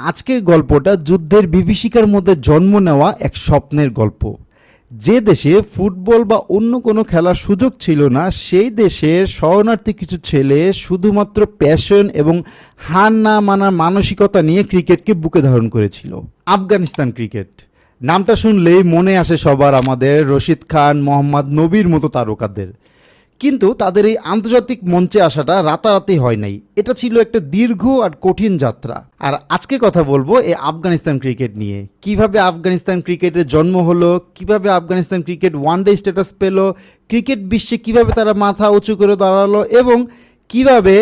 আজকের গল্পটা যুদ্ধের বিভীষিকার মধ্যে জন্ম নেওয়া এক স্বপ্নের গল্প। যে দেশে ফুটবল বা অন্য কোনো খেলার সুযোগ ছিল না, সেই দেশের শরণার্থী কিছু ছেলে শুধুমাত্র প্যাশন এবং হার না মানার মানসিকতা নিয়ে ক্রিকেটকে বুকে ধারণ করেছিল। আফগানিস্তান ক্রিকেট। নামটা শুনলেই মনে আসে সবার, আমাদের রশিদ খান, মোহাম্মদ নবীর মতো তারকাদের। কিন্তু তাদের এই আন্তর্জাতিক মঞ্চে আসাটা রাতারাতি হয় নাই। এটা ছিল একটা দীর্ঘ আর কঠিন যাত্রা। আর আজকে কথা বলব এই আফগানিস্তান ক্রিকেট নিয়ে। কীভাবে আফগানিস্তান ক্রিকেটের জন্ম হলো, কীভাবে Afghanistan cricket one day status পেল, ক্রিকেট বিশ্বে কীভাবে তারা মাথা উঁচু করে দাঁড়াল এবং কীভাবে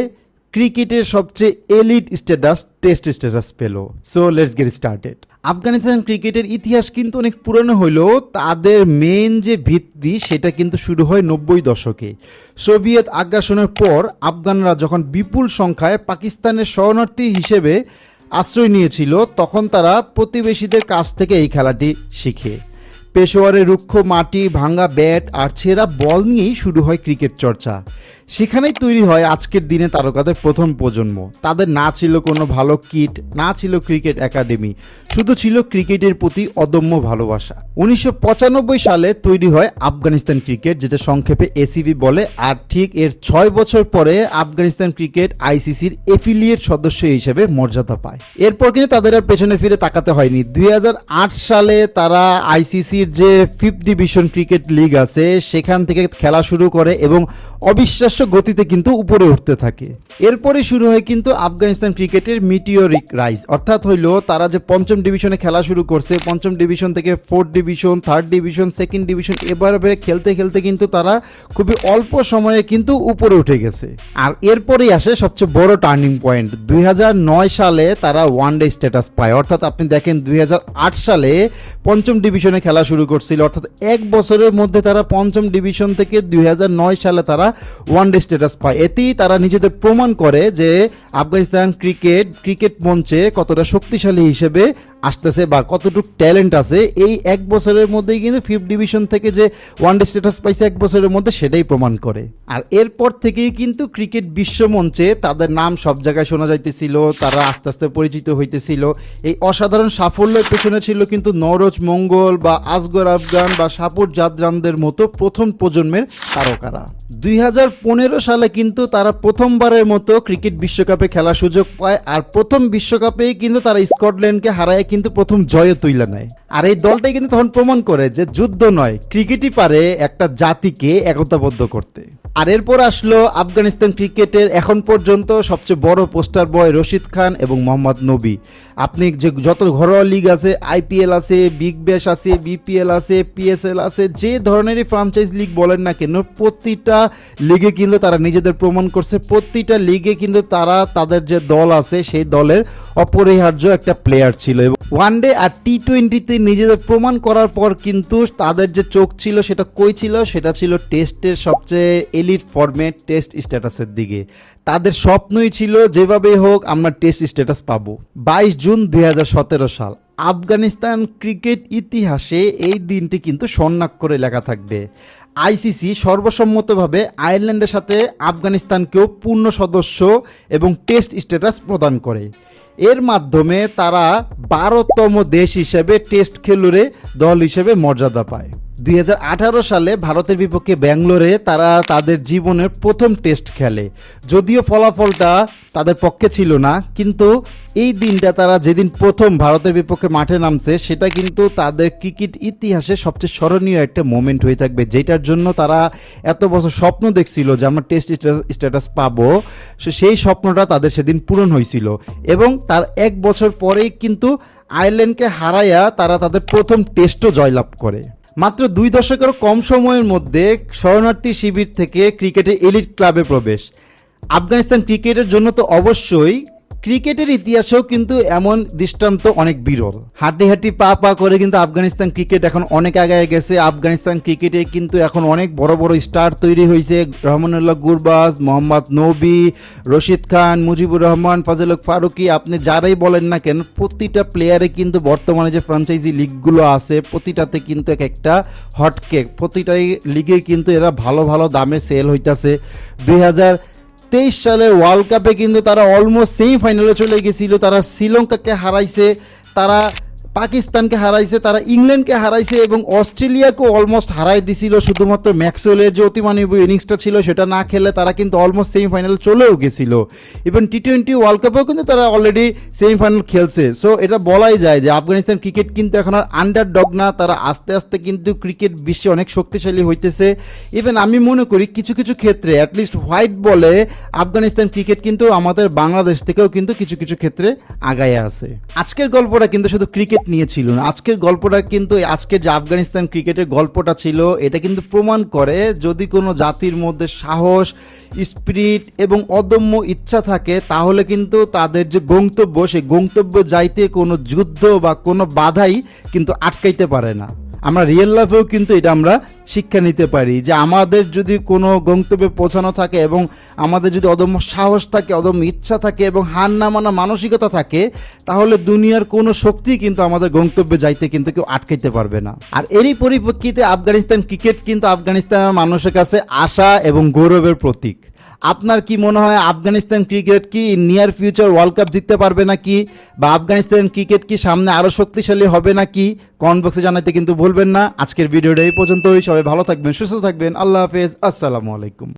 ক্রিকেটের সবচেয়ে এলিট স্ট্যাটাস টেস্ট স্ট্যাটাস পেল। So let's get started Afghanistan ক্রিকেটের ইতিহাস কিন্তু অনেক পুরনো হলেও তাদের মেন যে ভিত্তি, সেটা কিন্তু শুরু হয় নব্বই দশকে। সোভিয়েত আগ্রাসনের পর আফগানরা যখন বিপুল সংখ্যায় পাকিস্তানের শরণার্থী হিসেবে আশ্রয় নিয়েছিল, তখন তারা প্রতিবেশীদের কাছ থেকে এই খেলাটি শিখে। পেশোয়ারে রুক্ষ মাটি ভাঙা ব্যাট আর ছেঁড়া বল নিয়েই শুরু হয় ক্রিকেট চর্চা। সেখানেই তৈরি হয় আজকের দিনে তারকাদের প্রথম প্রজন্ম। তাদের না ছিল কোনো ভালো কিট, না ছিল ক্রিকেট একাডেমি। শুধু ছিল ক্রিকেটের প্রতি অদম্য ভালোবাসা। উনিশশো পঁচানব্বই সালে তৈরি হয় আফগানিস্তান ক্রিকেট, যেটা সংক্ষেপে এসিবি বলে, আর ঠিক এর ছয় বছর পরে আফগানিস্তান ক্রিকেট আইসিসির এফিলিয়েট সদস্য হিসেবে মর্যাদা পায়। এরপর কিন্তু তাদের আর পেছনে ফিরে তাকাতে হয়নি। দুই হাজার আট সালে তারা আইসিসির যে ফিফথ ডিভিশন ক্রিকেট লিগ আছে, সেখান থেকে খেলা শুরু করে এবং অবিশ্বাস্য গতিতে কিন্তু উপরে উঠতে থাকে। এরপরে শুরু হয় কিন্তু আফগানিস্তান ক্রিকেটের মিটিওরিক রাইজ অর্থাৎ হইল তারা যে পঞ্চম ডিভিশনে খেলা শুরু করছে, পঞ্চম ডিভিশন থেকে fourth division third division second division এভাবে খেলতে খেলতে কিন্তু তারা খুবই অল্প সময়ে কিন্তু উপরে উঠে গেছে। আর এরপরেই আসে সবচেয়ে বড় টার্নিং পয়েন্ট দুই হাজার নয় সালে তারা ওয়ান ডে স্ট্যাটাস পায়। অর্থাৎ আপনি দেখেন দুই হাজার আট সালে পঞ্চম ডিভিশনে খেলা শুরু করছিল। অর্থাৎ এক বছরের মধ্যে তারা পঞ্চম ডিভিশন থেকে দুই হাজার নয় সালে তারা ওয়ান ডে স্ট্যাটাস পায়। এতেই তারা নিজেদের প্রমাণ করে যে আফগানিস্তান ক্রিকেট ক্রিকেট মঞ্চে কতটা শক্তিশালী হিসেবে আসতেছে বা কতটুকু ট্যালেন্ট আছে, এই এক বছরের মধ্যেই কিন্তু ফিফথ ডিভিশন থেকে যে ওয়ান ডে স্ট্যাটাস পাইছে এক বছরের মধ্যে সেটাই প্রমাণ করে। আর এরপর থেকেই কিন্তু ক্রিকেট বিশ্ব মঞ্চে তাদের নাম সব জায়গায় শোনা যাইতেছিল, তারা আস্তে আস্তে পরিচিত হইতেছিল। এই অসাধারণ সাফল্যের পেছনে ছিল কিন্তু নরজ মঙ্গল বা আসগর আফগান বা সাপুর জাদরামদের মতো প্রথম প্রজন্মের তারকারা। দুই হাজার পনেরো সালে কিন্তু তারা প্রথমবারের মতো ক্রিকেট বিশ্বকাপে খেলার সুযোগ পায়, আর প্রথম বিশ্বকাপেই কিন্তু তারা স্কটল্যান্ডকে হারায় কিন্তু প্রথম জয়ে তুইলা নেয় আর এই দলটাই কিন্তু তখন প্রমাণ করে যে যুদ্ধ নয়, ক্রিকেটই পারে একটা জাতিকে একতাবদ্ধ করতে। আর এরপর আসলো আফগানিস্তান ক্রিকেটের এখন পর্যন্ত সবচেয়ে বড় পোস্টার বয় রশিদ খান এবং মোহাম্মদ নবী। আপনি যে যত ঘরোয়া লিগ আছে, আইপিএল আছে, বিগ ব্যাশ আছে, বিপিএল আছে, পিএসএল আছে, যে ধরনেরই ফ্রাঞ্চাইজ লিগ বলেন না কেন, প্রতিটা লিগে কিন্তু তারা নিজেদের প্রমাণ করছে। প্রতিটা লিগে কিন্তু তারা তাদের যে দল আছে, সেই দলের অপরিহার্য একটা প্লেয়ার ছিল এবং ওয়ান ডে আর টি টোয়েন্টিতে নিজেদের প্রমাণ করার পর কিন্তু তাদের যে চোখ ছিল, সেটা কই ছিল? সেটা ছিল টেস্টের সবচেয়ে এলিট ফরম্যাট টেস্ট স্ট্যাটাসের দিকে। তাদের স্বপ্নই ছিল যেভাবে হোক, আমরা টেস্ট স্ট্যাটাস পাবো। বাইশ জুন দুই হাজার সতেরো সাল, আফগানিস্তান ক্রিকেট ইতিহাসে এই দিনটি কিন্তু স্বর্ণাক্ষরে লেখা থাকবে। আইসিসি সর্বসম্মতভাবে আয়ারল্যান্ডের সাথে আফগানিস্তানকেও পূর্ণ সদস্য এবং টেস্ট স্ট্যাটাস প্রদান করে। এর মাধ্যমে তারা বারোতম দেশ হিসেবে টেস্ট খেলুড়ে দল হিসেবে মর্যাদা পায়। দুই হাজার আঠারো সালে ভারতের বিপক্ষে ব্যাঙ্গালোরে তারা তাদের জীবনের প্রথম টেস্ট খেলে। যদিও ফলাফলটা তাদের পক্ষে ছিল না, কিন্তু এই দিনটা তারা যেদিন প্রথম ভারতের বিপক্ষে মাঠে নামছে, সেটা কিন্তু তাদের ক্রিকেট ইতিহাসে সবচেয়ে স্মরণীয় একটা মোমেন্ট হয়ে থাকবে, যেটার জন্য তারা এত বছর স্বপ্ন দেখছিল যে আমরা টেস্ট স্ট্যাটাস পাবো। সেই স্বপ্নটা তাদের সেদিন পূরণ হয়েছিল। এবং তার এক বছর পরেই কিন্তু আয়ারল্যান্ডকে হারাইয়া তারা তাদের প্রথম টেস্টও জয়লাভ করে। মাত্র দুই দশকেরও কম সময়ের মধ্যে শরণার্থী শিবির থেকে ক্রিকেটের এলিট ক্লাবে প্রবেশ। আফগানিস্তান ক্রিকেটের জন্য তো অবশ্যই ক্রিকেটের ইতিহাসেও কিন্তু এমন দৃষ্টান্ত অনেক বিরল। হাড্ডি হাড্ডি পা পা করে কিন্তু আফগানিস্তান ক্রিকেট এখন অনেক আগায় গেছে। আফগানিস্তান ক্রিকেটে কিন্তু এখন অনেক বড় বড় স্টার তৈরি হয়েছে। রহমানুল্লাহ গুরবাজ, মোহাম্মদ নবী, রশিদ খান, মুজিবুর রহমান ফাজলক ফারুকি, আপনি যারাই বলেন না কেন, প্রতিটা প্লেয়ারে কিন্তু বর্তমানে যে ফ্রাঞ্চাইজি লিগগুলো আছে, প্রতিটাতে কিন্তু এক একটা হটকেক প্রতিটাই লিগে কিন্তু এরা ভালো ভালো দামে সেল হইতাছে। দুই হাজার তেইশ সালের ওয়ার্ল্ড কাপে কিন্তু তারা অলমোস্ট সেমিফাইনালে চলে গেছিল। তারা শ্রীলঙ্কাকে হারাইছে। তারা পাকিস্তানকে হারাইছে, তারা ইংল্যান্ডকে হারাইছে এবং অস্ট্রেলিয়াকেও অলমোস্ট হারাই দিছিল। শুধুমাত্র ম্যাক্সওয়েলের যে অতিমানবী ইনিংসটা ছিল, সেটা না খেলে তারা কিন্তু অলমোস্ট সেমিফাইনাল চলেও গেছিল। ইভেন টি টোয়েন্টি ওয়ার্ল্ড কাপেও কিন্তু তারা অলরেডি সেমিফাইনাল খেলছে। সো এটা বলাই যায় যে আফগানিস্তান ক্রিকেট কিন্তু এখন আর আন্ডার ডগ না, তারা আস্তে আস্তে কিন্তু ক্রিকেট বিশ্বে অনেক শক্তিশালী হইতেছে। ইভেন আমি মনে করি কিছু কিছু ক্ষেত্রে অ্যাটলিস্ট হোয়াইট বলে আফগানিস্তান ক্রিকেট কিন্তু আমাদের বাংলাদেশ থেকেও কিন্তু কিছু কিছু ক্ষেত্রে আগায় আছে। আজকের গল্পটা কিন্তু শুধু ক্রিকেট নিয়ে ছিল না। আজকের গল্পটা কিন্তু আজকের যে আফগানিস্তান ক্রিকেটের গল্পটা ছিল, এটা কিন্তু প্রমাণ করে যদি কোনো জাতির মধ্যে সাহস, স্পিরিট এবং অদম্য ইচ্ছা থাকে, তাহলে কিন্তু তাদের যে গন্তব্য, সেই গন্তব্য যাইতে কোনো যুদ্ধ বা কোনো বাধাই কিন্তু আটকাইতে পারে না। আমরা রিয়েল লাইফেও কিন্তু এটা আমরা শিক্ষা নিতে পারি যে আমাদের যদি কোনো গন্তব্যে পৌঁছানো থাকে এবং আমাদের যদি অদম্য সাহস থাকে, অদম্য ইচ্ছা থাকে এবং হার না মানা মানসিকতা থাকে, তাহলে দুনিয়ার কোনো শক্তি কিন্তু আমাদের গন্তব্যে যাইতে কিন্তু কেউ আটকাইতে পারবে না। আর এরই পরিপ্রেক্ষিতে আফগানিস্তান ক্রিকেট কিন্তু আফগানিস্তানের মানুষের কাছে আশা এবং গৌরবের প্রতীক। আপনার কি মনে হয় আফগানিস্তান ক্রিকেট কি নিয়ার ফিউচার ওয়ার্ল্ড কাপ জিততে পারবে নাকি? বা আফগানিস্তান ক্রিকেট কি সামনে আরও শক্তিশালী হবে নাকি? কমেন্ট বক্সে জানাতে কিন্তু ভুলবেন না। আজকের ভিডিওটা এই পর্যন্তই। সবাই ভালো থাকবেন, সুস্থ থাকবেন। আল্লাহ হাফেজ। আসসালামু আলাইকুম।